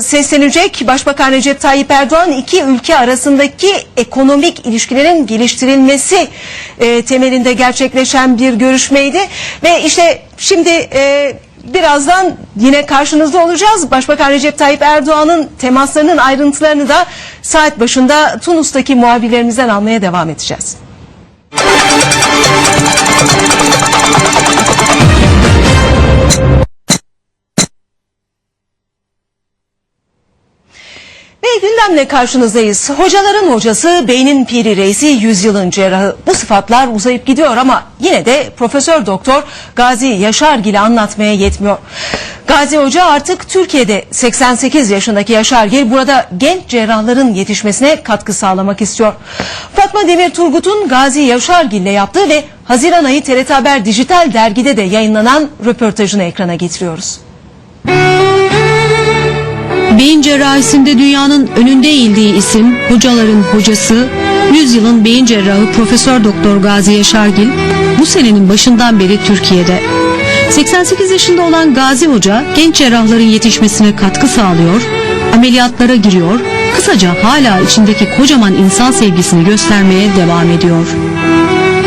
seslenecek. Başbakan Recep Tayyip Erdoğan iki ülke arasındaki ekonomik ilişkilerin geliştirilmesi e, temelinde gerçekleşen bir görüşmeydi. Ve işte şimdi e, birazdan yine karşınızda olacağız. Başbakan Recep Tayyip Erdoğan'ın temaslarının ayrıntılarını da saat başında Tunus'taki muhabirlerimizden almaya devam edeceğiz. Ve gündemle karşınızdayız. Hocaların hocası, beynin piri reisi, yüzyılın cerrahı. Bu sıfatlar uzayıp gidiyor ama yine de Profesör Doktor Gazi Yaşargil'i anlatmaya yetmiyor. Gazi Hoca artık Türkiye'de 88 yaşındaki Yaşargil burada genç cerrahların yetişmesine katkı sağlamak istiyor. Fatma Demir Turgut'un Gazi Yaşargil'le yaptığı ve Haziran ayı TRT Haber Dijital Dergi'de de yayınlanan röportajını ekrana getiriyoruz. Beyin cerrahisinde dünyanın önünde eğildiği isim, hocaların hocası, 100 yılın beyin cerrahı Profesör Doktor Gazi Yaşargil bu senenin başından beri Türkiye'de. 88 yaşında olan Gazi Hoca genç cerrahların yetişmesine katkı sağlıyor, ameliyatlara giriyor, kısaca hala içindeki kocaman insan sevgisini göstermeye devam ediyor.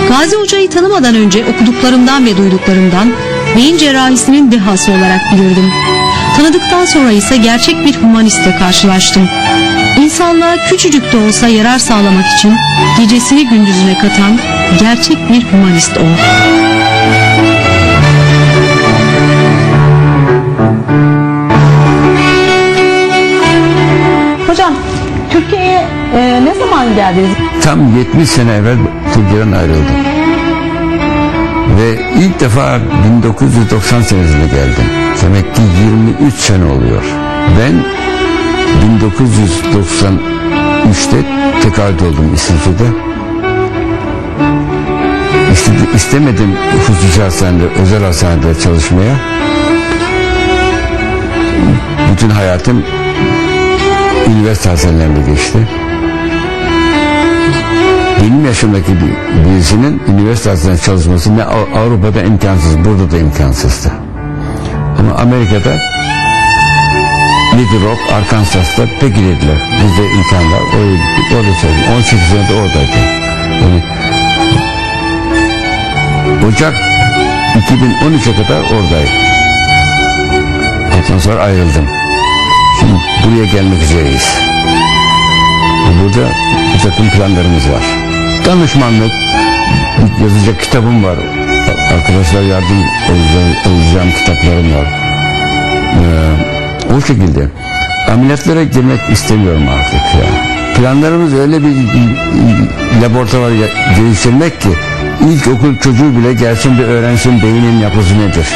Gazi Hoca'yı tanımadan önce okuduklarımdan ve duyduklarımdan beyin cerrahisinin dehası olarak bilirdim. Tanıdıktan sonra ise gerçek bir humanistle karşılaştım. İnsanlığa küçücük de olsa yarar sağlamak için gecesini gündüzüne katan gerçek bir humanist o. Hocam Türkiye'ye e, ne zaman geldiniz? Tam 70 sene evvel Türkiye'den ayrıldım. Ve ilk defa 1990 senesinde geldim. Demek ki 23 sene oluyor. Ben 1993'te tekaüt oldum İsviçre'de. İste, istemedim hususi hastanede, özel hastanede çalışmaya. Bütün hayatım üniversite hastanelerinde geçti. Benim yaşımdaki bir- birisinin üniversite hastanesinde çalışması ne Av- Avrupa'da imkansız, burada da imkansızdı. Ama Amerika'da Little Rock, Arkansas'ta pek ilerlediler. Bizde imkanlar, oraya gittik, orada çalıştık. 18 sene de oradaydım. Yani, Ocak 2013'e kadar oradaydım. Ondan sonra ayrıldım. Şimdi buraya gelmek üzereyiz. Burada bir takım planlarımız var. Danışmanlık, bir yazacak kitabım var. Arkadaşlar yardım olacağım kitaplarım var. Ee, o şekilde ameliyatlara girmek istemiyorum artık ya. Planlarımız öyle bir laboratuvar ya- geliştirmek ki ilkokul çocuğu bile gelsin bir öğrensin beynin yapısı nedir.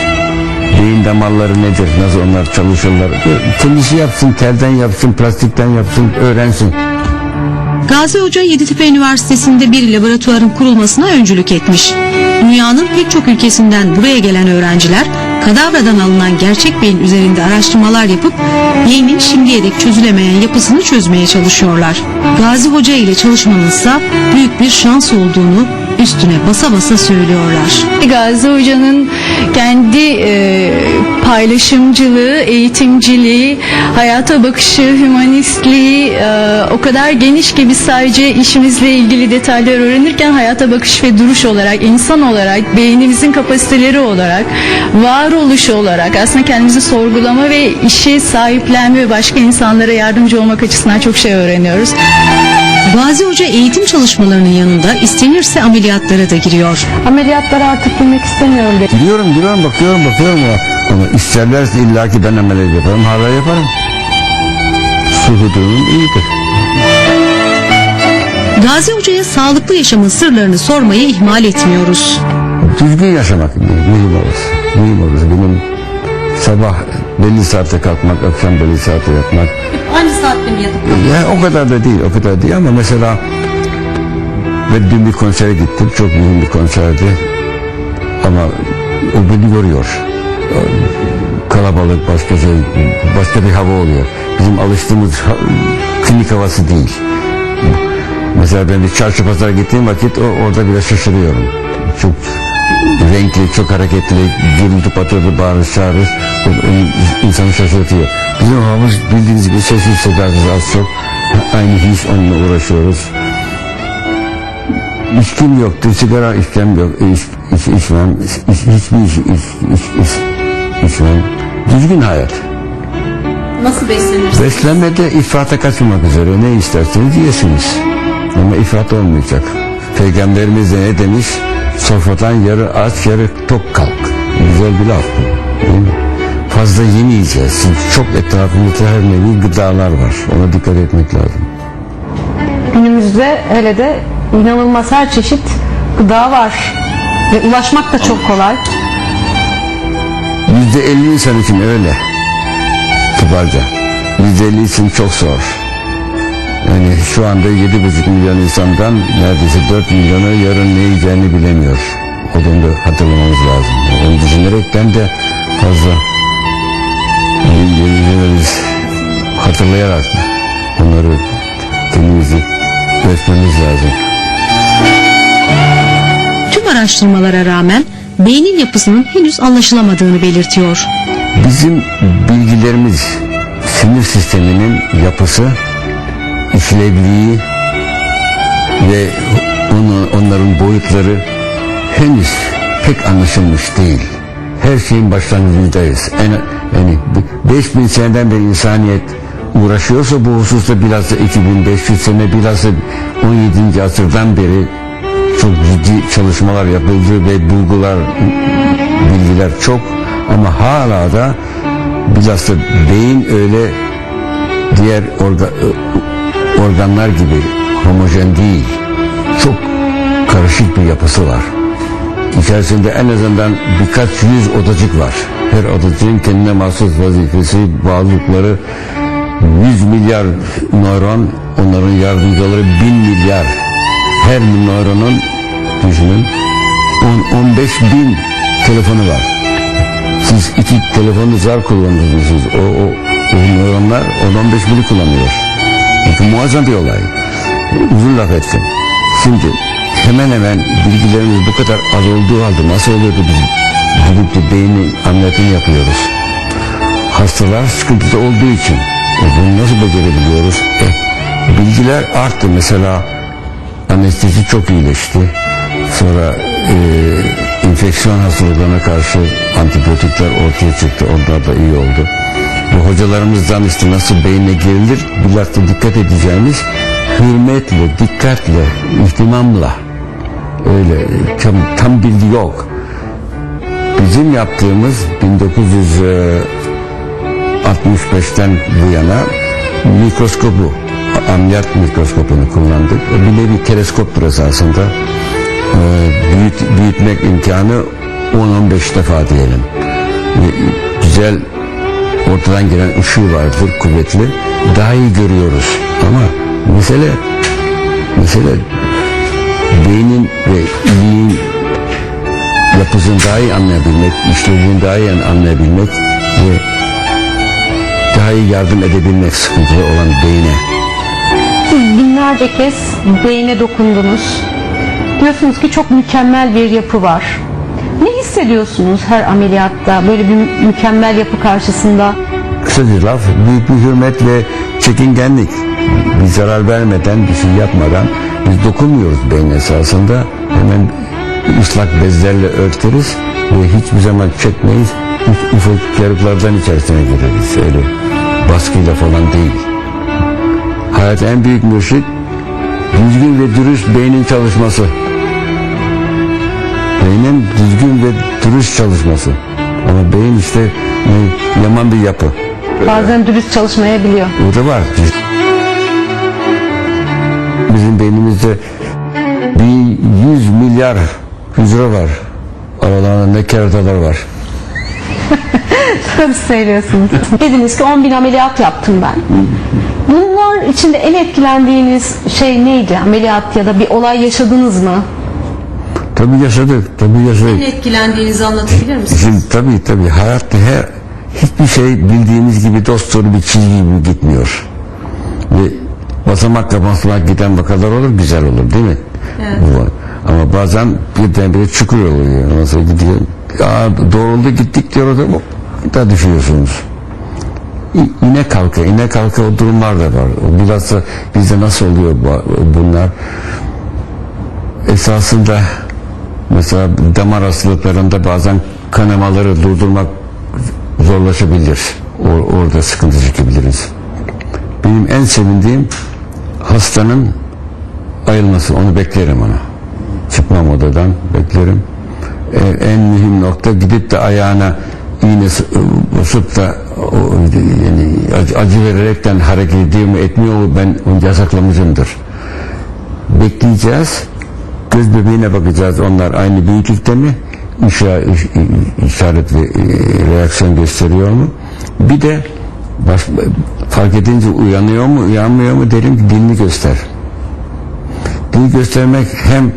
Beyin damarları nedir, nasıl onlar çalışırlar. Kendisi yapsın, telden yapsın, plastikten yapsın, öğrensin. Gazi Hoca Yeditepe Üniversitesi'nde bir laboratuvarın kurulmasına öncülük etmiş. Dünyanın pek çok ülkesinden buraya gelen öğrenciler kadavradan alınan gerçek beyin üzerinde araştırmalar yapıp beynin şimdiye dek çözülemeyen yapısını çözmeye çalışıyorlar. Gazi Hoca ile çalışmanın ise büyük bir şans olduğunu üstüne basa basa söylüyorlar. Gazi Hoca'nın kendi e, paylaşımcılığı, eğitimciliği, hayata bakışı, hümanistliği e, o kadar geniş ki biz sadece işimizle ilgili detaylar öğrenirken hayata bakış ve duruş olarak, insan olarak, beynimizin kapasiteleri olarak, varoluş olarak aslında kendimizi sorgulama ve işi sahiplenme ve başka insanlara yardımcı olmak açısından çok şey öğreniyoruz. Gazi Hoca eğitim çalışmalarının yanında istenirse ameliyatlara da giriyor. Ameliyatlara artık girmek istemiyorum dedi. Giriyorum giriyorum bakıyorum bakıyorum ama, ama isterlerse illaki ben ameliyat yaparım hala yaparım. Suhu durumum iyidir. Gazi Hoca'ya sağlıklı yaşamın sırlarını sormayı ihmal etmiyoruz. Düzgün yaşamak mühim olur. Mühim olur. Benim sabah belli saatte kalkmak, akşam belli saatte yatmak. Aynı saatte mi yatıp Ya o kadar da değil, o kadar değil ama mesela ve dün bir konsere gittim. Çok mühim bir konserdi. Ama o beni yoruyor. Kalabalık, başka şey, başka bir hava oluyor. Bizim alıştığımız ha- klinik havası değil. Mesela ben bir çarşı pazara gittiğim vakit o, orada bile şaşırıyorum. Çok renkli, çok hareketli, gürültü patırdı, bağırış çağırış o insanı şaşırtıyor. Bizim havamız bildiğiniz gibi sessiz sedasız az çok aynı hiç onunla uğraşıyoruz. İçkim yoktu, sigara içkem yok, iç, iç, içmem, iç, hiçbir iş, iç, iç, iç, içmem. Düzgün hayat. Nasıl beslenirsiniz? Beslenmede ifrata kaçmamak üzere ne isterseniz yiyesiniz. Ama ifrat olmayacak. Peygamberimiz de ne demiş? Sofradan yarı aç yarı tok kalk. Güzel bir laf bu. Değil mi? Fazla yemeyeceğiz. Çok etrafımızda her nevi gıdalar var. Ona dikkat etmek lazım. Günümüzde hele de inanılmaz her çeşit gıda var. Ve ulaşmak da çok kolay. Yüzde elli insan için öyle. Kibarca. Yüzde elli için çok zor. Yani şu anda yedi buçuk milyon insandan neredeyse dört milyonu yarın ne yiyeceğini bilemiyor. O da hatırlamamız lazım. Onu düşünerekten de fazla yediğimiz hatırlayarak onları kendimizi beslememiz lazım. Tüm araştırmalara rağmen beynin yapısının henüz anlaşılamadığını belirtiyor. Bizim bilgilerimiz sinir sisteminin yapısı, işlevliği ve onu, onların boyutları henüz pek anlaşılmış değil. Her şeyin başlangıcındayız. En, yani 5000 seneden beri insaniyet uğraşıyorsa bu hususta bilhassa 2500 sene bilhassa 17. asırdan beri çok ciddi çalışmalar yapıldı ve bulgular, bilgiler çok ama hala da bilhassa beyin öyle diğer orga, organlar gibi homojen değil. Çok karışık bir yapısı var. İçerisinde en azından birkaç yüz odacık var. Her odacığın kendine mahsus vazifesi, bağlılıkları 100 milyar nöron, onların yardımcıları 1000 milyar. Her nöronun düşünün 10-15 bin telefonu var. Siz iki telefonu zar kullanıyorsunuz. O, o, o nöronlar 10-15 bini kullanıyor. Muazzam bir olay. Uzun laf ettim. Şimdi hemen hemen bilgilerimiz bu kadar az olduğu halde nasıl oluyor da biz gidip de beynin ameliyatını yapıyoruz. Hastalar sıkıntıda olduğu için e, bunu nasıl becerebiliyoruz? E, bilgiler arttı. Mesela anestezi çok iyileşti. Sonra e, enfeksiyon hastalıklarına karşı antibiyotikler ortaya çıktı. Onlar da iyi oldu. Bu hocalarımızdan işte nasıl beyne girilir bilhassa dikkat edeceğimiz hürmetle, dikkatle, ihtimamla öyle tam, tam bilgi yok. Bizim yaptığımız 1965'ten bu yana mikroskobu, ameliyat mikroskopunu kullandık. Bir nevi teleskoptur esasında. Ee, büyüt, büyütmek imkanı 10-15 defa diyelim. Güzel ortadan gelen ışığı vardır kuvvetli. Daha iyi görüyoruz. Ama mesele mesele beynin ve iliğin yapısını daha iyi anlayabilmek, işlevini daha iyi anlayabilmek ve daha iyi yardım edebilmek sıkıntılı olan beyne. Siz binlerce kez beyne dokundunuz. Diyorsunuz ki çok mükemmel bir yapı var. Ne hissediyorsunuz her ameliyatta böyle bir mükemmel yapı karşısında? Kısa laf, büyük bir hürmet ve çekingenlik. Bir zarar vermeden, bir şey yapmadan biz dokunmuyoruz beyin esasında. Hemen ıslak bezlerle örteriz ve hiçbir zaman çekmeyiz. Ufak yarıklardan içerisine gireriz. Öyle baskıyla falan değil. Hayat en büyük mürşit düzgün ve dürüst beynin çalışması. Beynin düzgün ve dürüst çalışması. Ama beyin işte e, yaman bir yapı. Bazen dürüst çalışmayabiliyor. O da var. Bizim beynimizde bir yüz milyar hücre var. Aralarında ne keratalar var. Tabii söylüyorsunuz. Dediniz ki 10 bin ameliyat yaptım ben. Bunlar içinde en etkilendiğiniz şey neydi? Ameliyat ya da bir olay yaşadınız mı? Tabii yaşadık, tabii yaşadık. Etkilendiğinizi anlatabilir misiniz? Şimdi tabii tabii hayatta her hiçbir şey bildiğimiz gibi dost doğru bir çizgi gibi gitmiyor. Ve basamakla basamak giden vakalar olur, güzel olur değil mi? Bu- Ama bazen birdenbire çukur oluyor. Sonra gidiyor. Aa, doğruldu gittik diyor da da düşüyorsunuz. İne kalka, ine kalka o durumlar da var. Da bizde nasıl oluyor bu- bunlar? Esasında mesela damar hastalıklarında bazen kanamaları durdurmak zorlaşabilir. O- orada sıkıntı çekebiliriz. Benim en sevindiğim hastanın ayılması. Onu beklerim onu. Çıkmam odadan beklerim. E, en mühim nokta gidip de ayağına iğne basıp da o, yani acı, acı vererekten hareket ediyor mu etmiyor mu ben onu yasaklamışımdır. Bekleyeceğiz. Göz bebeğine bakacağız. Onlar aynı büyüklükte mi? İş- işaret ve e, reaksiyon gösteriyor mu? Bir de baş, fark edince uyanıyor mu, uyanmıyor mu derim ki dilini göster. Dil göstermek hem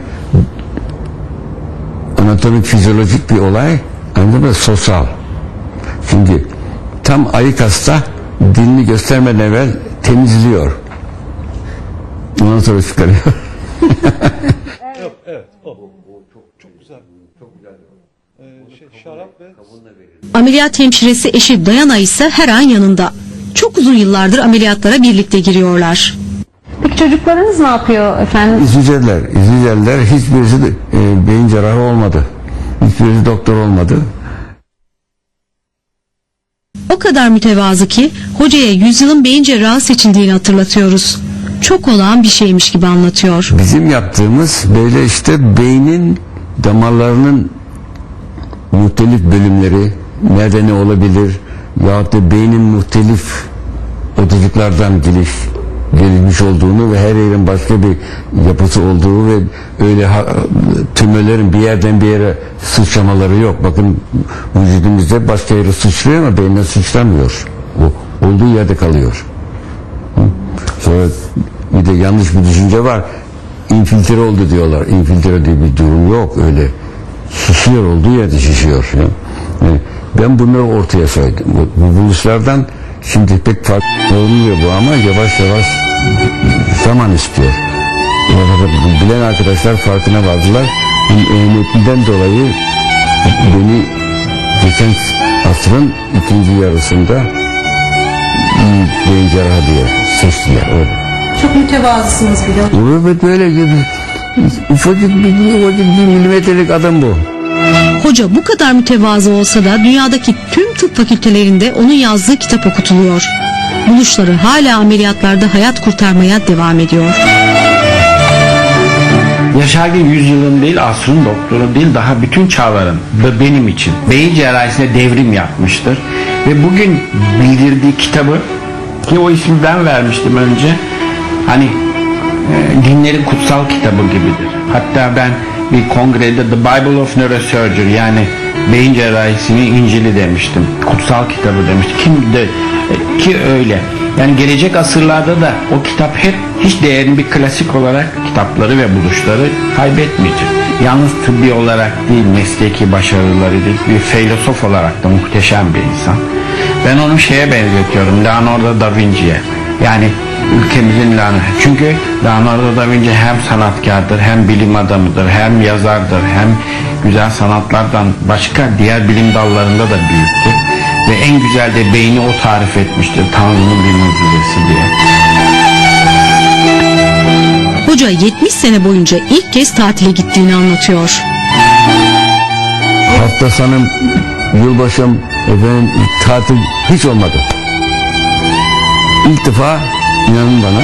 anatomik, fizyolojik bir olay aynı zamanda sosyal. Şimdi tam ayık hasta dilini göstermeden evvel temizliyor. Ondan sonra çıkarıyor. Ameliyat hemşiresi eşi Dayana ise her an yanında. Çok uzun yıllardır ameliyatlara birlikte giriyorlar. Peki çocuklarınız ne yapıyor efendim? İzleyiciler, izleyiciler hiçbirisi de, e, beyin cerrahı olmadı. Hiçbirisi doktor olmadı. O kadar mütevazı ki hocaya yüzyılın beyin cerrahı seçildiğini hatırlatıyoruz. Çok olağan bir şeymiş gibi anlatıyor. Bizim yaptığımız böyle işte beynin damarlarının muhtelif bölümleri nerede ne olabilir yahut da beynin muhtelif odacıklardan geliş gelişmiş olduğunu ve her yerin başka bir yapısı olduğu ve öyle tümörlerin bir yerden bir yere sıçramaları yok. Bakın vücudumuzda başka yere sıçrıyor ama beyne sıçramıyor. O olduğu yerde kalıyor. Sonra bir de yanlış bir düşünce var. İnfiltre oldu diyorlar. İnfiltre diye bir durum yok öyle. Şişiyor olduğu yerde şişiyor. Ya. Yani ben bunları ortaya söyledim. Bu, bu buluşlardan şimdi pek farklı olmuyor bu ama yavaş yavaş zaman istiyor. Yani bilen arkadaşlar farkına vardılar. Bunun ehemmiyetinden dolayı beni geçen asrın ikinci yarısında iyi beyin cerrahı diye seçtiler. Öyle. Çok mütevazısınız de. Evet böyle gibi ufacık bir, ufacık bir milimetrelik adam bu. Hoca bu kadar mütevazı olsa da dünyadaki tüm tıp fakültelerinde onun yazdığı kitap okutuluyor. Buluşları hala ameliyatlarda hayat kurtarmaya devam ediyor. Yaşar Gül yüzyılın değil asrın doktoru değil daha bütün çağların ve benim için beyin cerrahisine devrim yapmıştır. Ve bugün bildirdiği kitabı ki o ismi ben vermiştim önce hani dinlerin kutsal kitabı gibidir. Hatta ben bir kongrede The Bible of Neurosurgery yani beyin cerrahisinin İncil'i demiştim. Kutsal kitabı demiştim. Kim de e, ki öyle. Yani gelecek asırlarda da o kitap hep hiç değerini bir klasik olarak kitapları ve buluşları kaybetmeyecek. Yalnız tıbbi olarak değil mesleki başarıları değil bir filozof olarak da muhteşem bir insan. Ben onu şeye benzetiyorum Leonardo da Vinci'ye. Yani ülkemizin Leonardo. Çünkü Leonardo da Vinci hem sanatkardır hem bilim adamıdır hem yazardır hem güzel sanatlardan başka diğer bilim dallarında da büyüktür. Ve en güzel de beyni o tarif etmiştir Tanrı'nın bir mucizesi diye. Hoca 70 sene boyunca ilk kez tatile gittiğini anlatıyor. Hafta sonum, yılbaşım, efendim, tatil hiç olmadı. İlk defa inanın bana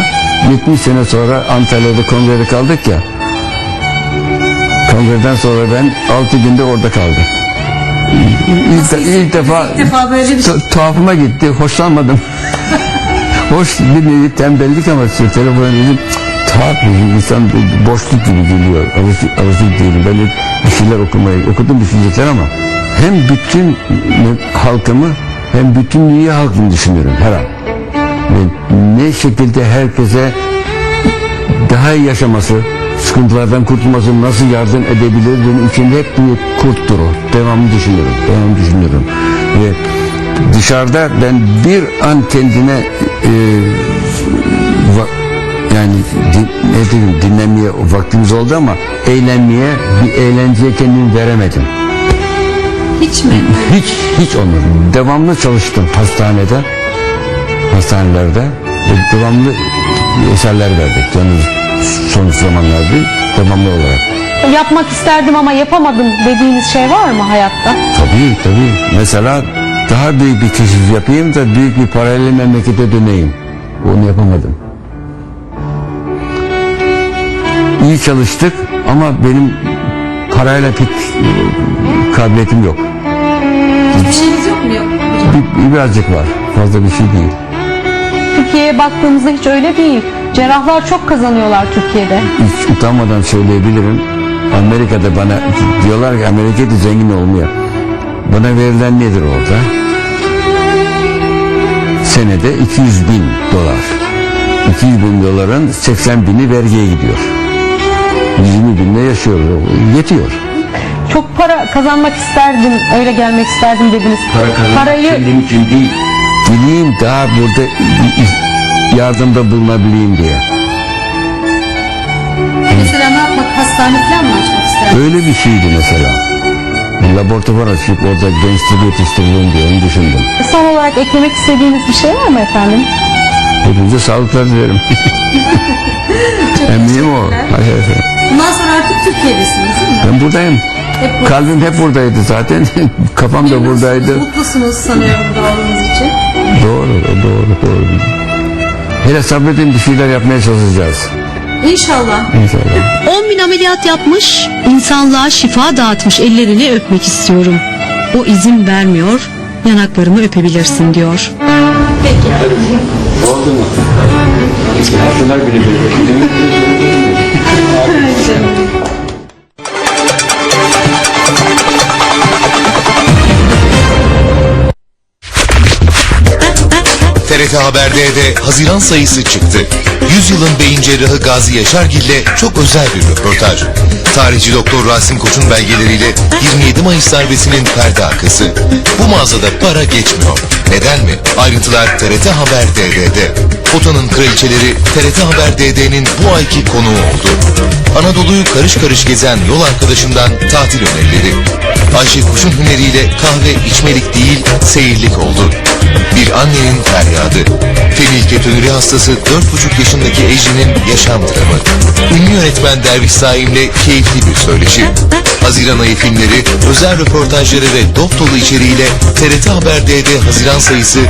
70 sene sonra Antalya'da kongrede kaldık ya. Kongreden sonra ben 6 günde orada kaldım. İlk, de- ilk defa, defa böyle bir tu- tuhafıma gitti. Hoşlanmadım. Hoş bir nevi tembellik ama işte telefona dedim tuhaf bir insan boşluk gibi geliyor. Alışık, alışık değilim. Ben de bir şeyler okumayı okudum düşünecekler ama hem bütün halkımı hem bütün dünya halkını düşünüyorum her an. Ne şekilde herkese daha iyi yaşaması, sıkıntılardan kurtulması nasıl yardım edebilir benim içimde hep bir kurttur o. Devamlı düşünüyorum, devamlı düşünüyorum. Ve dışarıda ben bir an kendine e, va- yani di- ne dedim dinlenmeye vaktimiz oldu ama eğlenmeye bir eğlenceye kendimi veremedim. Hiç mi? Hiç hiç olmadı. Devamlı çalıştım hastanede. Hastanelerde. Ve devamlı eserler verdik. Yani son zamanlarda devamlı olarak. Yapmak isterdim ama yapamadım dediğiniz şey var mı hayatta? Tabii tabii. Mesela daha büyük bir keşif yapayım da büyük bir parayla memlekete döneyim. Onu yapamadım. İyi çalıştık ama benim parayla pek e, kabiliyetim yok. Hiçbir şeyiniz yok mu? Yok. Bir, birazcık var. Fazla bir şey değil. Türkiye'ye baktığımızda hiç öyle değil. Cerrahlar çok kazanıyorlar Türkiye'de. Hiç utanmadan söyleyebilirim. Amerika'da bana diyorlar ki Amerika'da zengin olmuyor. Bana verilen nedir orada? Senede 200 bin dolar. 200 bin doların 80 bini vergiye gidiyor. 20 binle yaşıyoruz. Yetiyor. Çok para kazanmak isterdim, öyle gelmek isterdim dediniz. Parayı kendim için değil. Bileyim daha burada yardımda bulunabileyim diye. Mesela ne yapmak? Hastane falan mı açmak ister? Öyle bir şeydi mesela. Laboratuvar açıp orada gençleri yetiştireyim diye onu düşündüm. son olarak eklemek istediğiniz bir şey var mı efendim? Hepinize sağlıklar dilerim. Eminim o. Hayır, hayır. Bundan sonra artık Türkiye'desiniz değil mi? Ben buradayım. Hep burada. Kalbim hep buradaydı zaten. Kafam da buradaydı. Mutlusunuz sanıyorum burada. Doğru, doğru, doğru. Hele sabredin bir şeyler yapmaya çalışacağız. İnşallah. İnşallah. 10 bin ameliyat yapmış, insanlığa şifa dağıtmış ellerini öpmek istiyorum. O izin vermiyor, yanaklarımı öpebilirsin diyor. Oldu mu? Şunlar bile böyle. TRT Haber'de de Haziran sayısı çıktı. Yüzyılın beyin cerrahı Gazi Yaşargil'le çok özel bir röportaj. Tarihçi Doktor Rasim Koç'un belgeleriyle 27 Mayıs darbesinin perde arkası. Bu mağazada para geçmiyor. Neden mi? Ayrıntılar TRT Haber DD'de. Foto'nun kraliçeleri TRT Haber DD'nin bu ayki konuğu oldu. Anadolu'yu karış karış gezen yol arkadaşından tatil önerileri. Ayşe Kuş'un hüneriyle kahve içmelik değil, seyirlik oldu. Bir annenin feryadı. Fenilketonuri hastası 4,5 yaşındaki Ejrin'in yaşam dramı. Ünlü yönetmen Derviş Saim'le keyifli bir söyleşi. Haziran ayı filmleri, özel röportajları ve dop dolu içeriğiyle TRT Haber DD Haziran sayısı